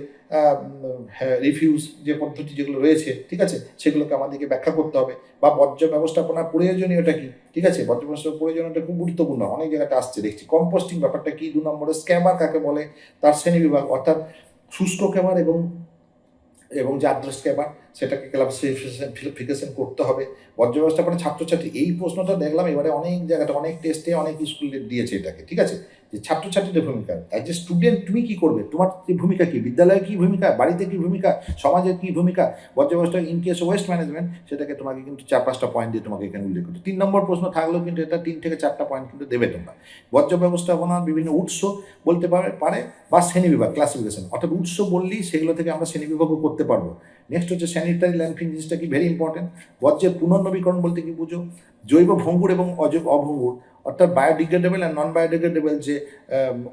রিফিউজ যে পদ্ধতি যেগুলো রয়েছে, ঠিক আছে? সেগুলোকে আমাদেরকে ব্যাখ্যা করতে হবে। বা বর্জ্য ব্যবস্থাপনার প্রয়োজনীয়টা কি? ঠিক আছে? বর্জ্য ব্যবস্থাপনার প্রয়োজনীয়টা খুব গুরুত্বপূর্ণ। অনেক জায়গাতে আসছে, দেখছি। কম্পোস্টিং ব্যাপারটা কি? দু নম্বরে স্ক্যামার কাকে বলে? তার শ্রেণি বিভাগ, অর্থাৎ শুষ্ক ক্যামার এবং এবং যে আদ্র স্ক্যামার সেটাকে ক্লাব ক্লাসিফিকেশন করতে হবে। বর্জ্য ব্যবস্থাপনা ছাত্রছাত্রী, এই প্রশ্নটা দেখলাম, এবারে অনেক জায়গাতে, অনেক টেস্টে অনেক স্কুলে দিয়েছে এটাকে, ঠিক আছে? যে ছাত্রছাত্রীদের ভূমিকা অ্যাজ এ স্টুডেন্ট তুমি কী করবে? তোমার যে ভূমিকা কী? বিদ্যালয়ে কী ভূমিকা? বাড়িতে কী ভূমিকা? সমাজের কী ভূমিকা? বর্জ্য ব্যবস্থা ইন কেস ওয়েস্ট ম্যানেজমেন্ট সেটাকে তোমাকে কিন্তু চার, পাঁচটা পয়েন্ট দিয়ে তোমাকে এখানে উল্লেখ করতে তিন নম্বর প্রশ্ন থাকলেও কিন্তু এটা তিন থেকে চারটা পয়েন্ট কিন্তু দেবে তোমরা। বর্জ্য ব্যবস্থাপনার বিভিন্ন উৎস বলতে পারে পারে বা শ্রেণীবিভাগ ক্লাসিফিকেশন অর্থাৎ উৎস বললেই সেগুলো থেকে আমরা শ্রেণীবিভাগও করতে পারব। নেক্সট হচ্ছে স্যানিটারি ল্যান্ডফিল জিনিসটা কি? ভেরি ইম্পর্টেন্ট বর্জ্যের পুনর্নবীকরণ বলতে কি বুঝো? জৈব ভঙ্গুর এবং অজৈব অভঙ্গুর, অর্থাৎ বায়োডিগ্রেডেবল অ্যান্ড নন বায়োডিগ্রেডেবল যে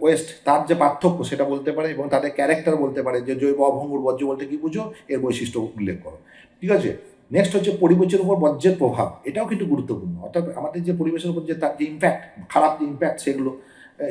ওয়েস্ট তার যে পার্থক্য সেটা বলতে পারে এবং তাদের ক্যারেক্টার বলতে পারে। যে জৈব অভঙ্গুর, বর্জ্য বলতে কি বুঝো? এর বৈশিষ্ট্য উল্লেখ করো। ঠিক আছে? নেক্সট হচ্ছে পরিবেশের উপর বর্জ্যের প্রভাব। এটাও কিন্তু গুরুত্বপূর্ণ। অর্থাৎ আমাদের যে পরিবেশের উপর যে তার যে ইম্প্যাক্ট খারাপ যে ইম্প্যাক্ট সেগুলো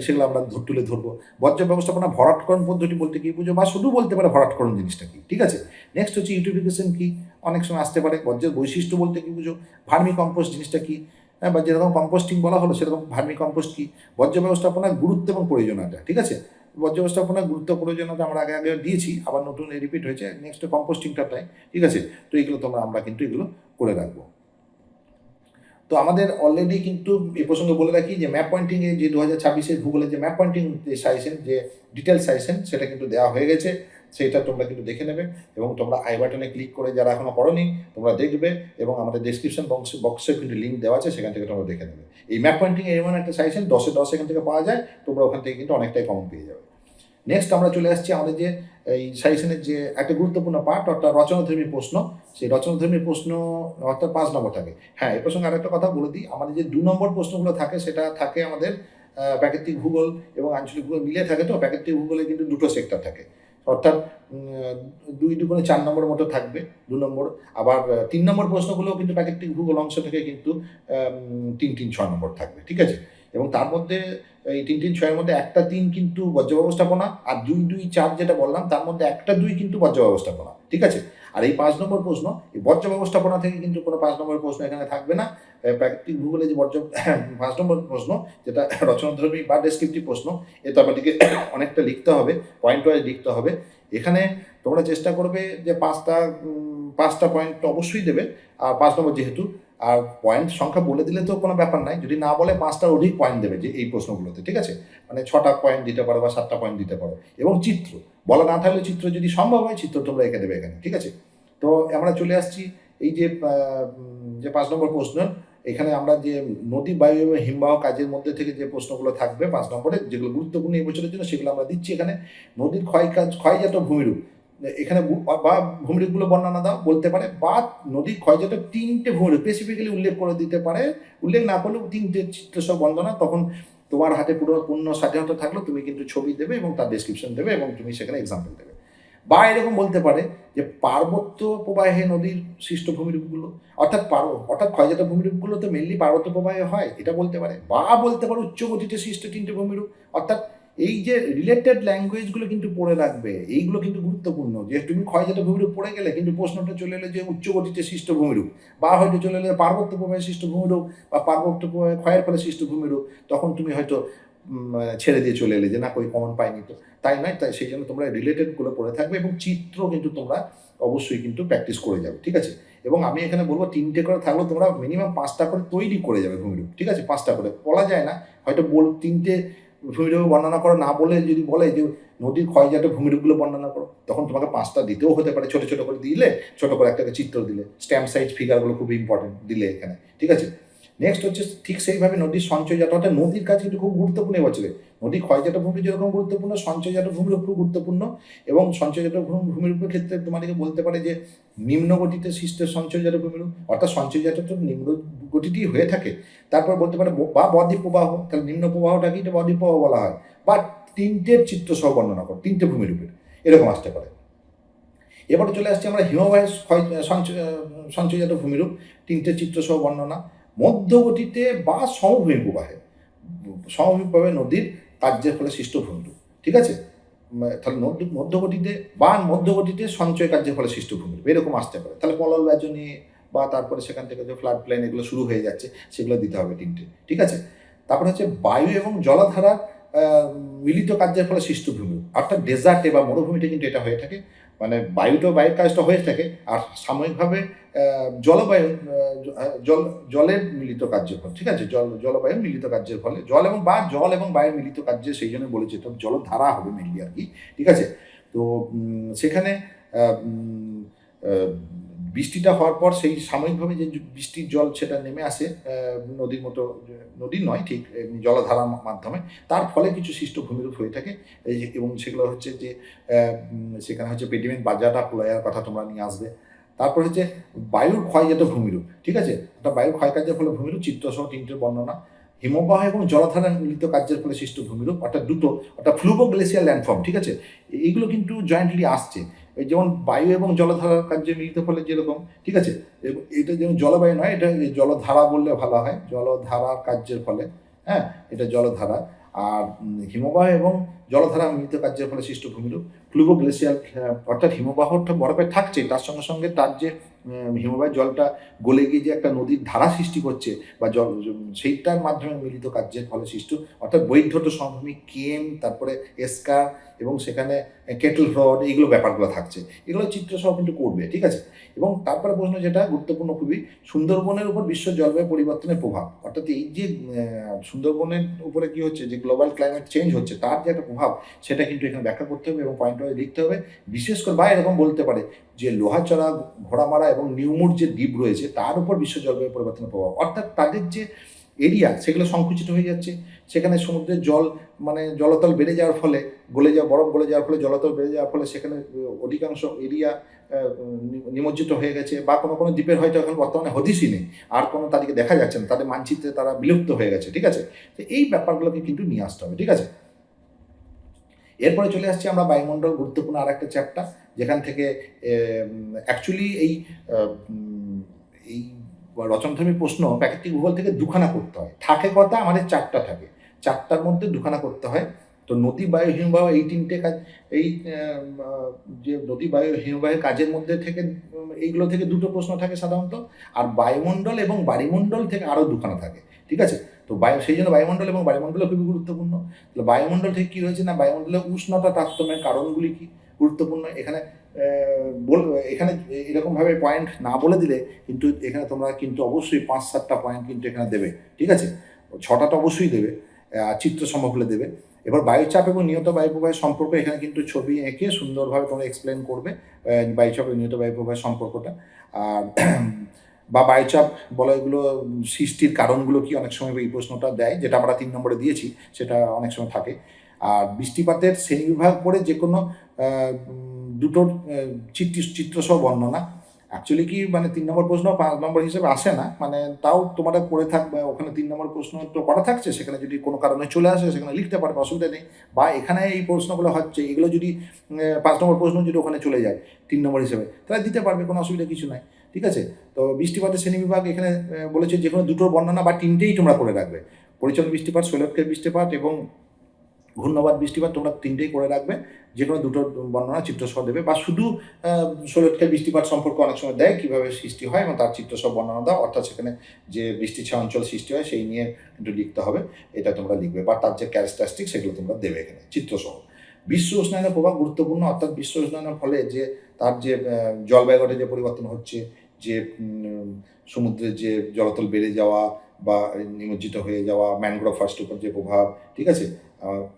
সেগুলো আমরা তুলে ধরবো। বর্জ্য ব্যবস্থাপনা, ভরাটকরণ পদ্ধতি বলতে কি বুঝো? বা শুধু বলতে পারে ভরাটকরণ জিনিসটা কি? ঠিক আছে? নেক্সট হচ্ছে ইউটিফিকেশন কি? অনেক সময় আসতে পারে। বর্জ্যের বৈশিষ্ট্য বলতে কি বুঝো? ভার্মি কম্পোস্ট জিনিসটা কি? হ্যাঁ বা যেরকম কম্পোস্টিং বলা হলো, সেরকম ভার্মি কম্পোস্ট কি? বর্জ্য ব্যবস্থাপনার গুরুত্ব এবং প্রয়োজনীয়তা, ঠিক আছে? বর্জ্য ব্যবস্থাপনার গুরুত্ব, প্রয়োজনীয়তা আমরা আগে আগে দিয়েছি, আবার নতুন রিপিট হয়েছে। নেক্সট কম্পোস্টিংটা তাই ঠিক আছে? তো এগুলো তোমরা, আমরা কিন্তু এগুলো করে রাখব। তো আমাদের অলরেডি কিন্তু এ প্রসঙ্গে বলে রাখি যে ম্যাপ পয়েন্টিং এ যে দু হাজার ছাব্বিশের ভূগোলের যে ম্যাপ পয়েন্টিং যে সাজেশন যে ডিটেল সাজেশন সেটা কিন্তু দেওয়া হয়ে গেছে। সেটা তোমরা কিন্তু দেখে নেবে এবং তোমরা আই বাটনে ক্লিক করে যারা এখনও করনি, তোমরা দেখবে এবং আমাদের ডেসক্রিপশন বক্সে বক্সে কিন্তু লিঙ্ক দেওয়া আছে, সেখান থেকে তোমরা দেখে নেবে। এই ম্যাপ পয়েন্টিং এমন একটা সাজেশন দশে দশ এখান থেকে পাওয়া যায়, তোমরা ওখান থেকে কিন্তু অনেকটাই কমন পেয়ে যাবে। নেক্সট আমরা চলে আসছি আমাদের যে এই সাজেশনের যে একটা গুরুত্বপূর্ণ পার্ট অর্থাৎ রচনাধর্মী প্রশ্ন, সেই রচনাধর্মী প্রশ্ন, অর্থাৎ পাঁচ নম্বর থাকে। হ্যাঁ এই প্রসঙ্গে আরেকটা কথা বলে দিই। আমাদের যে দু নম্বর প্রশ্নগুলো থাকে, সেটা থাকে আমাদের প্রাকৃতিক ভূগোল এবং আঞ্চলিক ভূগোল মিলে থাকে তো? প্রাকৃতিক ভূগোলে কিন্তু দুটো সেক্টর থাকে। অর্থাৎ দুই দুগুণে চার নম্বর মতো থাকবে, দু নম্বর। আবার তিন নম্বর প্রশ্নগুলোও কিন্তু প্রাকৃতিক ভূগোল অংশ থেকে কিন্তু তিন তিন, ছয় নম্বর থাকবে, ঠিক আছে? এবং তার মধ্যে এই তিন তিন ছয়ের মধ্যে একটা তিন কিন্তু বর্জ্য ব্যবস্থাপনা আর দুই দুই চার যেটা বললাম, তার মধ্যে একটা দুই কিন্তু বর্জ্য ব্যবস্থাপনা, ঠিক আছে? আর এই পাঁচ নম্বর প্রশ্ন, এই বর্জ্য ব্যবস্থাপনা থেকে কিন্তু কোনো পাঁচ নম্বর প্রশ্ন এখানে থাকবে না। প্রাকৃতিক ভূগোলে যে বর্জ্য, পাঁচ নম্বর প্রশ্ন, যেটা রচনাধর্মী বা ডেসক্রিপটিভ প্রশ্ন এটা আমাদেরকে অনেকটা লিখতে হবে পয়েন্ট ওয়াইজ লিখতে হবে। এখানে তোমরা চেষ্টা করবে যে পাঁচটা পাঁচটা পয়েন্ট অবশ্যই দেবে, আর পাঁচ নম্বর যেহেতু আর পয়েন্ট সংখ্যা বলে দিলে তো কোনো ব্যাপার নাই। যদি না বলে পাঁচটার অধিক পয়েন্ট দেবে যে এই প্রশ্নগুলোতে, ঠিক আছে? মানে ছটা পয়েন্ট দিতে পারো বা সাতটা পয়েন্ট দিতে পারো। এবং চিত্র, বলা না থাকলে চিত্র যদি সম্ভব হয়, চিত্র তোমরা এঁকে দেবে এখানে, ঠিক আছে? তো আমরা চলে আসছি এই যে যে পাঁচ নম্বর প্রশ্ন। এখানে আমরা যে নদী, বায়ু এবং হিমবাহ কাজের মধ্যে থেকে যে প্রশ্নগুলো থাকবে, পাঁচ নম্বরে যেগুলো গুরুত্বপূর্ণ এই বছরের জন্য, সেগুলো আমরা দিচ্ছি এখানে। নদীর ক্ষয় কাজ ক্ষয়জাত ভূমিরূপ এখানে বা ভূমিরূপগুলো বর্ণনা দাও, বলতে পারে বা নদী, ক্ষয়জাত তিনটে ভূমিরূপ স্পেসিফিক্যালি উল্লেখ করে দিতে পারে। উল্লেখ না করলেও তিনটে চিত্রসহ বন্দনা তখন তোমার হাতে পুরো পূর্ণ স্বাধীনতা থাকলেও তুমি কিন্তু ছবি দেবে এবং তার ডেসক্রিপশন দেবে এবং তুমি সেখানে এক্সাম্পল দেবে। বা এরকম বলতে পারে যে পার্বত্য প্রবাহে নদীর সৃষ্ট ভূমিরূপগুলো, অর্থাৎ পার্ব অর্থাৎ ক্ষয়জাত ভূমিরূপগুলো তো মেনলি পার্বত্য প্রবাহে হয়, এটা বলতে পারে। বা বলতে পারে উচ্চ গতিতে সৃষ্ট তিনটে ভূমিরূপ, অর্থাৎ এই যে রিলেটেড ল্যাঙ্গুয়েজগুলো কিন্তু পড়ে রাখবে, এইগুলো কিন্তু গুরুত্বপূর্ণ। যে তুমি ক্ষয়জাত ভূমিরূপ পড়ে গেলে কিন্তু প্রশ্নটা চলে এলো যে উচ্চ গতিতে সৃষ্ট ভূমিরূপ, বা হয়তো চলে এলো পার্বত্য প্রবাহে সৃষ্ট ভূমিরূপ, বা পার্বত্য প্রবাহে ক্ষয়ের ফলে সৃষ্ট ভূমিরূপ, তখন তুমি হয়তো ছেড়ে দিয়ে চলে এলে যে না, কই কমন পাইনি তো। তাই নয়, তাই সেই জন্য তোমরা রিলেটেডগুলো পড়ে থাকবে এবং চিত্র কিন্তু তোমরা অবশ্যই কিন্তু প্র্যাকটিস করে যাবে, ঠিক আছে? এবং আমি এখানে বলব তিনটে করে থাকলেও তোমরা মিনিমাম পাঁচটা করে তৈরি করে যাবে ভূমিরূপ, ঠিক আছে? পাঁচটা করে, বলা যায় না, হয়তো বল তিনটে ভূমিরূপ বর্ণনা করো, না বলে যদি বলে যে নদীর ক্ষয়জাত ভূমিরূপগুলো বর্ণনা করো, তখন তোমাকে পাঁচটা দিতেও হতে পারে, ছোটো ছোটো করে দিলে, ছোটো করে একটা চিত্র দিলে। স্ট্যাম্প সাইজ ফিগারগুলো খুব ইম্পর্টেন্ট দিলে এখানে, ঠিক আছে? নেক্সট হচ্ছে ঠিক সেইভাবে নদীর সঞ্চয়জাত অর্থাৎ নদীর কাজ কিন্তু খুব গুরুত্বপূর্ণ এবছরে নদীর ক্ষয়জাত ভূমি যেরকম গুরুত্বপূর্ণ সঞ্চয়জাত ভূমির খুব গুরুত্বপূর্ণ এবং সঞ্চয়জাত উপর ক্ষেত্রে তোমাদেরকে বলতে পারে যে নিম্ন গতিতে সৃষ্ট সঞ্চয়জাত ভূমির উপর, অর্থাৎ সঞ্চয়জাত তো নিম্ন গতিটি হয়ে থাকে। তারপর বলতে পারে বা বদ্বীপ প্রবাহ তাহলে নিম্ন প্রবাহটাকেই তো বদ্বীপ প্রবাহ বলা হয়। বা তিনটে চিত্র সহ বর্ণনা করো তিনটে ভূমিরূপের এরকম আসতে পারে। এবারে চলে আসছে আমরা হিমবাহের সঞ্চয় সঞ্চয়জাত ভূমিরূপ তিনটে চিত্র সহ বর্ণনা। মধ্যগতিতে বা সমভূমি প্রবাহে সমভূমি প্রবাহে নদীর কার্যের ফলে সৃষ্ট ভূমিরূপ। ঠিক আছে? তাহলে নদী মধ্যগতিতে বা মধ্যগতিতে সঞ্চয় কার্যের ফলে সৃষ্ট ভূমিরূপ। এরকম আসতে পারে। তাহলে পলল ব্যাজনী বা তারপরে সেখান থেকে যে ফ্লাড প্লেন এগুলো শুরু হয়ে যাচ্ছে, সেগুলো দিতে হবে তিনটে। ঠিক আছে? তারপরে হচ্ছে বায়ু এবং জলাধারা মিলিত কার্যের ফলে সৃষ্ট ভূমিরূপ। অর্থাৎ ডেজার্টে বা মরুভূমিতে কিন্তু এটা হয়ে থাকে। মানে বায়ুটা, বায়ুর কাজটা হয়ে থাকে আর সাময়িকভাবে জলবায়ু জল জলের মিলিত কার্যের ফল, ঠিক আছে? জল, জলবায়ু মিলিত কার্যের ফলে, জল এবং বা, জল এবং বায়ুর মিলিত কার্যে সেই জন্য বলেছে, তো জলধারা হবে মেনলি আর কি, ঠিক আছে? তো সেখানে বৃষ্টিটা হওয়ার পর সেই সাময়িকভাবে যে বৃষ্টির জল সেটা নেমে আসে নদীর মতো নদী নয়, ঠিক জলধারার মাধ্যমে। তার ফলে কিছু সৃষ্ট ভূমিরূপ হয়ে থাকে। এবং সেগুলো হচ্ছে যে সেখানে হচ্ছে পেডিমেন্ট বাজারটা প্লয়ার কথা তোমরা নিয়ে আসবে। তারপর হচ্ছে বায়ুর ক্ষয়জাত ভূমিরূপ, ঠিক আছে? ওটা বায়ুর ক্ষয় কার্যের ফলে ভূমিরূপ চিত্রসহ তিনটে বর্ণনা। হিমবাহ এবং জলধারা মিলিত কার্যের ফলে সৃষ্ট ভূমিরূপ অর্থাৎ দুটো অর্থাৎ ফ্লুবো গ্লেসিয়াল ল্যান্ডফর্ম, ঠিক আছে? এইগুলো কিন্তু জয়েন্টলি আসছে। যেমন বায়ু এবং জলধারার কার্যে মিলিত ফলে যেরকম, ঠিক আছে? এটা যেমন জলবায়ু নয়, এটা জলধারা বললে ভালো হয় জলধারা কার্যের ফলে হ্যাঁ? এটা জলধারা। আর হিমবাহ এবং জলধারা মিলিত কার্যের ফলে সৃষ্ট ভূমিরূপ। ফ্লুবো গ্লেসিয়াল অর্থাৎ হিমবাহটা বরফে থাকছে, তার সঙ্গে সঙ্গে তার যে হিমবাহের জলটা গলে গিয়ে যে একটা নদীর ধারা সৃষ্টি করছে বা জল সেইটার মাধ্যমে মিলিত কার্যের ফলে সৃষ্ট, অর্থাৎ বৈধত সমভূমি কেম তারপরে এসকা এবং সেখানে কেটল হ্রদ, এইগুলো ব্যাপারগুলো থাকছে। এগুলো চিত্র সহ কিন্তু করবে, ঠিক আছে? এবং তারপরে প্রশ্ন যেটা, গুরুত্বপূর্ণ খুবই, সুন্দরবনের উপর বিশ্ব জলবায়ু পরিবর্তনের প্রভাব। অর্থাৎ এই যে সুন্দরবনের উপরে কি হচ্ছে, যে গ্লোবাল ক্লাইমেট চেঞ্জ হচ্ছে, তার যে একটা প্রভাব সেটা কিন্তু এখানে ব্যাখ্যা করতে হবে এবং পয়েন্ট ওয়াইজ লিখতে হবে। বিশেষ করে বা এরকম বলতে পারে যে লোহাচড়া ঘোড়ামারা এবং নিউমুর যে দ্বীপ রয়েছে, তার উপর বিশ্ব জলবায়ু পরিবর্তনের প্রভাব। অর্থাৎ তাদের যে এরিয়া সেগুলো সংকুচিত হয়ে যাচ্ছে। সেখানে সমুদ্রের জল মানে জলতল বেড়ে যাওয়ার ফলে, গলে যাওয়া, বরফ গলে যাওয়ার ফলে, জলতল বেড়ে যাওয়ার ফলে সেখানে অধিকাংশ এরিয়া নিমজ্জিত হয়ে গেছে বা কোনো কোনো দ্বীপের হয়তো এখন বর্তমানে হদিসই নেই। আর কোনো তাদেরকে দেখা যাচ্ছে না। তাদের মানচিত্রে তারা বিলুপ্ত হয়ে গেছে, ঠিক আছে? তো এই ব্যাপারগুলোকে কিন্তু নিয়ে আসতে হবে, ঠিক আছে? এরপরে চলে আসছি আমরা বায়ুমণ্ডল গুরুত্বপূর্ণ আর একটা চ্যাপ্টার যেখান থেকে অ্যাকচুয়ালি এই এই রচনধর্মী প্রশ্ন প্রাকৃতিক ভূগোল থেকে দুখানা করতে হয়। থাকে কথা আমাদের চারটা থাকে। চারটার মধ্যে দুখানা করতে হয়। তো নদী, বায়ু, হিমবাহ এই তিনটে কাজ, এই যে নদী, বায়ু, হিমবাহের কাজের মধ্যে থেকে এইগুলো থেকে দুটো প্রশ্ন থাকে সাধারণত। আর বায়ুমণ্ডল এবং বাড়িমণ্ডল থেকে আরও দুখানা থাকে। ঠিক আছে? তো বায়ু, সেই জন্য বায়ুমণ্ডল এবং বায়ুমণ্ডল খুবই গুরুত্বপূর্ণ। তাহলে বায়ুমণ্ডল থেকে কী হয়েছে না, বায়ুমণ্ডলের উষ্ণতা তারতম্যের কারণগুলি কি গুরুত্বপূর্ণ? এখানে বল, এখানে এরকমভাবে পয়েন্ট না বলে দিলে কিন্তু এখানে তোমরা কিন্তু অবশ্যই পাঁচ সাতটা পয়েন্ট কিন্তু এখানে দেবে, ঠিক আছে? ছটা তো অবশ্যই দেবে চিত্র সম্ভব হলে দেবে। এবার বায়ুচাপ এবং নিয়ত বায়ু প্রবাহের সম্পর্ক এখানে কিন্তু ছবি এঁকে সুন্দরভাবে তোমরা এক্সপ্লেন করবে বায়ুচাপ এবং নিয়ত বায়ু প্রবাহের সম্পর্কটা। আর বা বায়ুচাপ বলা এগুলো সৃষ্টির কারণগুলো কি অনেক সময় এই প্রশ্নটা দেয় যেটা আমরা তিন নম্বরে দিয়েছি সেটা অনেক সময় থাকে। আর বৃষ্টিপাতের শ্রেণীবিভাগ করে যে কোনো আহ, উম, দুটো চিত্র চিত্রসহ বর্ণনা। অ্যাকচুয়ালি কি মানে তিন নম্বর প্রশ্ন পাঁচ নম্বর হিসেবে আসে না মানে তাও তোমরা করে থাকবে ওখানে তিন নম্বর প্রশ্ন তো করা থাকছে সেখানে যদি কোনো কারণে চলে আসে সেখানে লিখতে পারবে অসুবিধা নেই। বা এখানে এই প্রশ্নগুলো হচ্ছে এগুলো যদি পাঁচ নম্বর প্রশ্ন যদি ওখানে চলে যায় তিন নম্বর হিসেবে তাহলে দিতে পারবে কোনো অসুবিধা কিছু নাই। ঠিক আছে? তো বৃষ্টিপাতের শ্রেণীবিভাগ এখানে বলেছে যে কোনো দুটোর বর্ণনা বা তিনটেই তোমরা করে রাখবে। পরিচল বৃষ্টিপাত শৈলক্ষের বৃষ্টিপাত এবং ঘূর্ণবাদ বৃষ্টিপাত তোমরা তিনটেই করে রাখবে। যে কোনো দুটো বর্ণনা চিত্রসহ দেবে বা শুধু শৈলক্ষের বৃষ্টিপাত সম্পর্কে অনেক সময় দেয় কীভাবে সৃষ্টি হয় এবং তার চিত্রসহ বর্ণনা দাও। অর্থাৎ সেখানে যে বৃষ্টি ছায়া অঞ্চল সৃষ্টি হয় সেই নিয়ে কিন্তু লিখতে হবে। এটা তোমরা লিখবে বা তার যে ক্যারেক্টারিস্টিক সেগুলো তোমরা দেবে এখানে চিত্রসহ। বিশ্ব উষ্ণায়নের প্রভাব গুরুত্বপূর্ণ। অর্থাৎ বিশ্ব উষ্ণায়নের ফলে যে তার যে জলবায়ুগত যে পরিবর্তন হচ্ছে যে সমুদ্রের যে জলতল বেড়ে যাওয়া বা নিমজ্জিত হয়ে যাওয়া ম্যানগ্রোভ ফার্স্টের উপর যে প্রভাব, ঠিক আছে?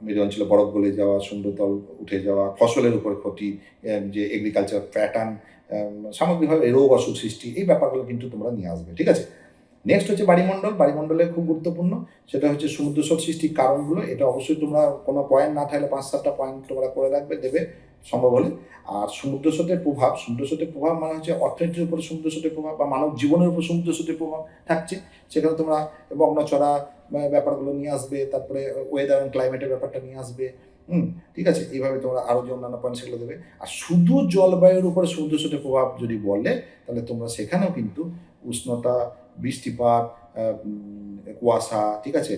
মেরু অঞ্চলে বরফ গলে যাওয়া সমুদ্রতল উঠে যাওয়া, ফসলের উপর ক্ষতি যে এগ্রিকালচার প্যাটার্ন সামগ্রিকভাবে রোগ অসুখ সৃষ্টি, এই ব্যাপারগুলো কিন্তু তোমরা নিয়ে আসবে, ঠিক আছে? নেক্সট হচ্ছে বাড়িমণ্ডল। বাড়িমণ্ডলে খুব গুরুত্বপূর্ণ। সেটা হচ্ছে সমুদ্র স্রোত সৃষ্টির কারণগুলো। এটা অবশ্যই তোমরা কোনো পয়েন্ট না থাকলে পাঁচ সাতটা পয়েন্ট তোমরা করে রাখবে, দেবে। সম্ভব হলে। আর সমুদ্র স্রোতের প্রভাব সমুদ্র স্রোতের প্রভাব মানে হচ্ছে অর্থনীতির উপর সমুদ্র স্রোতের প্রভাব বা মানব জীবনের উপর সমুদ্র স্রোতের প্রভাব থাকছে। সেখানে তোমরা বগ্নচড়া ব্যাপারগুলো নিয়ে আসবে, তারপরে ওয়েদার অ্যান্ড ক্লাইমেটের ব্যাপারটা নিয়ে আসবে। হুম, ঠিক আছে? এইভাবে তোমরা আরও যে অন্যান্য পয়েন্ট সেগুলো দেবে। আর শুধু জলবায়ুর উপরে সমুদ্র স্রোতের প্রভাব যদি বলে, তাহলে তোমরা সেখানেও কিন্তু উষ্ণতা, বৃষ্টিপাত কুয়াশা, ঠিক আছে?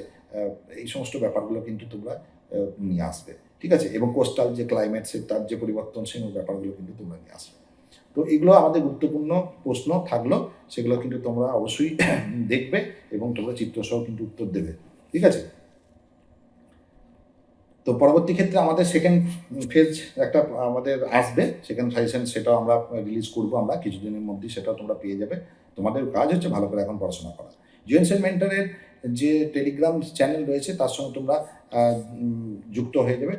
এই সমস্ত ব্যাপারগুলো কিন্তু তোমরা নিয়ে আসবে। ঠিক আছে? এবং কোস্টাল যে ক্লাইমেট সে তার যে পরিবর্তনশীল ব্যাপারগুলো কিন্তু তোমরা নিয়ে আসবে। তো এগুলো আমাদের গুরুত্বপূর্ণ প্রশ্ন থাকল, সেগুলো কিন্তু তোমরা অবশ্যই দেখবে এবং তোমরা চিত্রসহ কিন্তু উত্তর দেবে। ঠিক আছে? তো পরবর্তী ক্ষেত্রে আমাদের সেকেন্ড ফেজ একটা আমাদের আসবে। সেকেন্ড সাজেশন সেটাও আমরা রিলিজ করব আমরা। কিছুদিনের মধ্যে সেটাও তোমরা পেয়ে যাবে। তোমাদের কাজ হচ্ছে ভালো করে এখন পড়াশোনা করা। জুয়েন্সেন মেন্টারের যে টেলিগ্রাম চ্যানেল রয়েছে, তার সঙ্গে তোমরা যুক্ত হয়ে যাবে।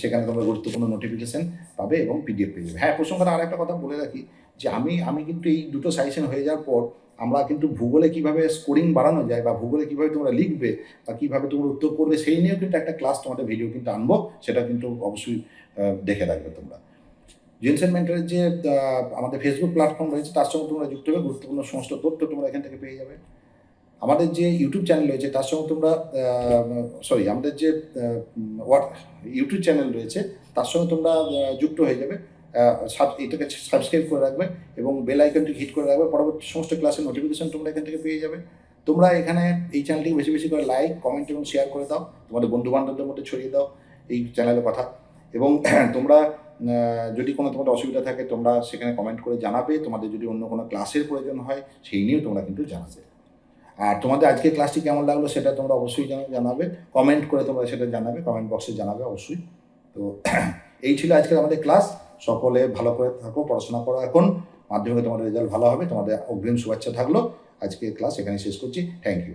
সেখানে তোমরা গুরুত্বপূর্ণ নোটিফিকেশান পাবে এবং পিডিএফ পেয়ে যাবে। হ্যাঁ প্রসঙ্গটা আর একটা কথা বলে রাখি, যে আমি আমি কিন্তু এই দুটো সাজেশন হয়ে যাওয়ার পর আমরা কিন্তু ভূগোলে কীভাবে স্কোরিং বাড়ানো যায় বা ভূগোলে কীভাবে তোমরা লিখবে বা কীভাবে তোমরা উত্তর করবে, সেই নিয়েও কিন্তু একটা ক্লাস তোমাদের ভিডিও কিন্তু আনব, সেটা কিন্তু অবশ্যই দেখে রাখবে তোমরা। জেনসেন মেন্টারের যে আমাদের ফেসবুক প্ল্যাটফর্ম রয়েছে, তার সঙ্গে তোমরা যুক্ত হবে গুরুত্বপূর্ণ সমস্ত তথ্য তোমরা এখান থেকে পেয়ে যাবে। আমাদের যে ইউটিউব চ্যানেল রয়েছে, তার সঙ্গে তোমরা সরি আমাদের যে ইউটিউব চ্যানেল রয়েছে, তার সঙ্গে তোমরা যুক্ত হয়ে যাবে। এটাকে সাবস্ক্রাইব করে রাখবে এবং বেল আইকনটি হিট করে রাখবে। পরবর্তী সমস্ত ক্লাসের নোটিফিকেশন তোমরা এখান থেকে পেয়ে যাবে। তোমরা এখানে এই চ্যানেলটিকে বেশি বেশি করে লাইক কমেন্ট এবং শেয়ার করে দাও। তোমাদের বন্ধু বান্ধবদের মধ্যে ছড়িয়ে দাও এই চ্যানেলের কথা। এবং তোমরা যদি কোনো তোমাদের অসুবিধা থাকে, তোমরা সেখানে কমেন্ট করে জানাবে। তোমাদের যদি অন্য কোনো ক্লাসের প্রয়োজন হয়, সেই নিয়েও তোমরা কিন্তু জানাবে। আর তোমাদের আজকে ক্লাসটি কেমন লাগল সেটা তোমরা অবশ্যই জানা- জানাবে। কমেন্ট করে তোমরা সেটা জানাবে কমেন্ট বক্সে জানাবে অবশ্যই। তো এই ছিল আজকের আমাদের ক্লাস সকলে ভালো করে থাকো, পড়াশোনা করো এখন। মাধ্যমিকে তোমাদের রেজাল্ট ভালো হবে, তোমাদের অগ্রিম শুভেচ্ছা থাকল। আজকে ক্লাস এখানে শেষ করছি। Thank you